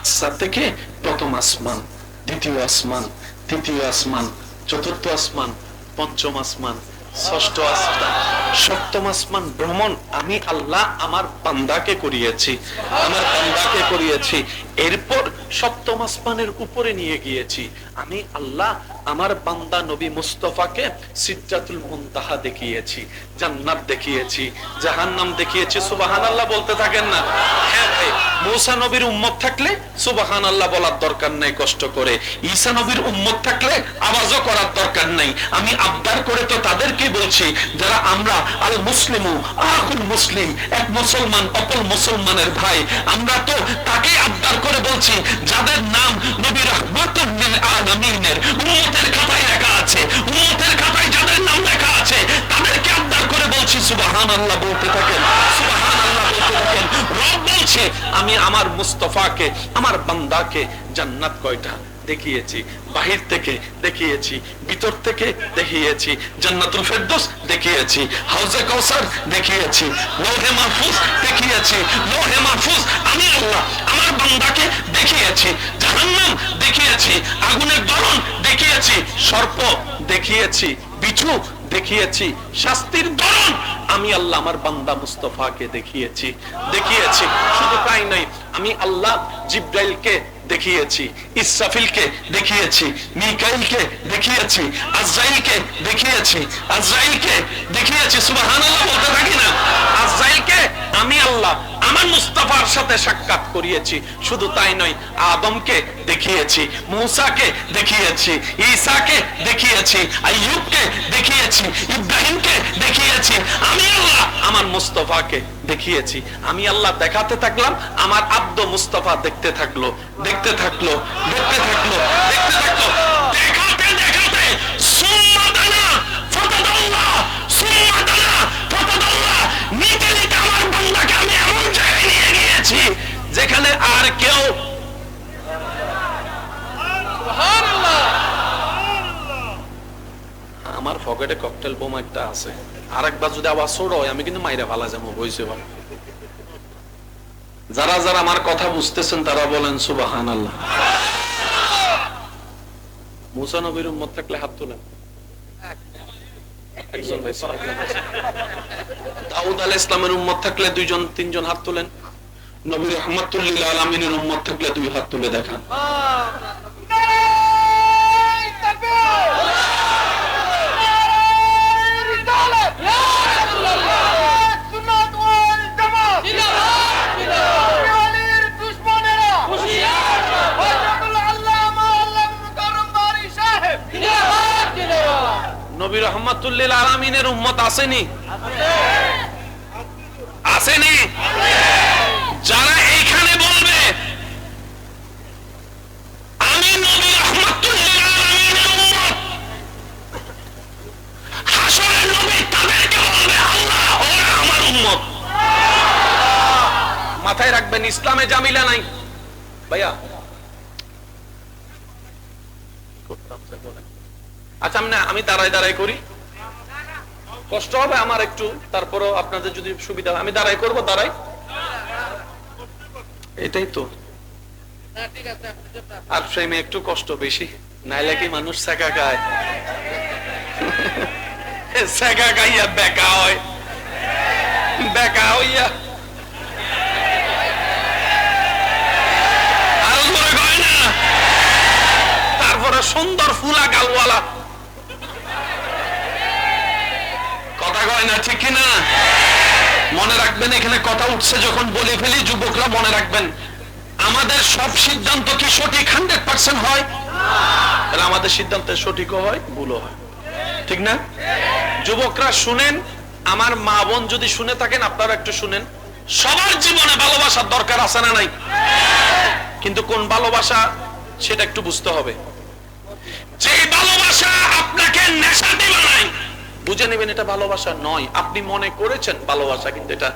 আকসা থেকে প্রথম আসমান দ্বিতীয় আসমান তৃতীয় আসমান চতুর্থ আসমান পঞ্চম আসমান ষষ্ঠ আসমান। সপ্তম ভ্রমণ, আমি আল্লাহ আমার বান্দাকে করিয়েছি, আমার বান্দাকে করিয়েছি। এরপর উপরে নিয়ে গিয়েছি। আমি আল্লাহ আমার নবী মুস্তফাকে দেখিয়েছি, জান্নাত দেখিয়েছি দেখিয়েছি। সুবাহান আল্লাহ বলতে থাকেন না? হ্যাঁ ভাই, মৌসা নবীর উম্মত থাকলে সুবাহান আল্লাহ বলার দরকার নাই কষ্ট করে। ঈসা নবীর উম্মত থাকলে আওয়াজও দরকার নাই। আমি আবদার করে তো তাদেরকে বলছি, যারা আমরা আল মুসলিমু আহুল মুসলিম, এক মুসলমান, অপর মুসলমানের ভাই, আমরা তো তাকে আবদার করে বলছি, যাদের নাম নবী রহমাতুল লিল আলামিনের উম্মতের খাতায় লেখা আছে, উম্মতের খাতায় যাদের নাম লেখা আছে, তাদেরকে আবদার করে বলছি থাকেন, সুবহানাল্লাহ বলতে থাকেন। আমি আমার মুস্তফাকে, আমার বান্দাকে জান্নাত কয়টা? দেখিয়েছি, বাহির থেকে দেখিয়েছি, ভিতর থেকে দেখিয়েছি, জান্নাতুল ফেরদৌস দেখিয়েছি, হাউজে কাউসার দেখিয়েছি লৌহে মাহফুজ দেখিয়েছি লৌহে মাহফুজ আমি আল্লাহ, আমার বান্দাকে দেখিয়েছি, জাহান্নাম দেখিয়েছি, আগুনের দরন দেখিয়েছি, সর্প দেখিয়েছি, বিছু দেখিয়েছি, শাস্তির দরন আমি আল্লাহ আমার বান্দা মুস্তফাকে দেখিয়েছি দেখিয়েছি, শুধু তাই নয় আমি আল্লাহ জিব্রাইলকে দেখিয়েছি, ইসরাফিলকে দেখিয়েছি, মিকাইলকে দেখিয়েছি, আজরাইলকে দেখিয়েছি আজরাইলকে দেখিয়েছি, সুবহানাল্লাহ বলতে থাকি না। আজরাইলকে আমি আল্লাহ, আমার মুস্তাফার সাথে সাক্ষাৎ করিয়েছি, শুধু তাই নয়, আদমকে দেখিয়েছি, মূসাকে দেখিয়েছি, ঈসাকে দেখিয়েছি, আইয়ুবকে দেখিয়েছি, ইব্রাহিমকে দেখিয়েছি। আমি মুস্তফাকে দেখিয়েছি। আমি আল্লাহ দেখাতে থাকলাম, আমার আব্দ মুস্তফা দেখতে থাকল দেখতে থাকল দেখতে থাকল দেখতে থাকল। যেখানে আর কেউ আমার পকেটে ককটেল বোমা একটা আছে। আরেকবার যদি আবার ছোট হয়, আমি কিন্তু মাইরা ভালা যাব বইছে যারা যারা আমার কথা বুঝতেছেন, তারা বলেন সুবাহান আল্লাহ মুসা নবীর উম্মত থাকলে হাত তোলেন। দাউদ আল ইসলামের উম্মত থাকলে দুইজন, তিনজন হাত তোলেন। রহমতুল্লিল আলমিনের উম্মত থাকলে দুই হাত তুলে দেখান। নবী রহমতুল্লিল আলমিনের উম্মত আসেনি? আসেনি? যারা এইখানে বলবে, আমি নবী মাথায় রাখবেন, ইসলামে জামিলা নাই। ভাইয়া আচ্ছা আমি আমি দাঁড়াই দাঁড়াই করি। কষ্ট হবে আমার একটু তারপরও আপনাদের যদি সুবিধা হয়। আমি দাঁড়াই করব দাঁড়াই এটাই তো। আর ফ্রেমে একটু কষ্ট বেশি নাইলে কি মানুষ সেকা খায়? সেকা খাইয়া বেকা হয়। বেকা হইয়া। তারপরে সুন্দর ফুলা গালওয়ালা। কথা কয় না, ঠিক না মনে রাখবেন, এখানে কথা উঠছে যখন বলে ফেলি, যুবকরা মনে রাখবেন। আমাদের সব সিদ্ধান্ত কি সঠিক? হান্ড্রেড পার্সেন্ট হয়। তাহলে আমাদের সিদ্ধান্ত সঠিকও হয়, ভুলও হয়। ঠিক না? যুবকরা শুনেন, আমার মা বোন যদি শুনে থাকেন আপনারা একটু শুনেন। সবার জীবনে ভালোবাসার দরকার আছে না নাই? কিন্তু কোন ভালোবাসা, সেটা একটু বুঝতে হবে। যে ভালোবাসা আপনাকে নেশা বুঝে নেবেন এটা ভালোবাসা নয়। আপনি মনে করেছেন ভালোবাসা কিন্তু এটা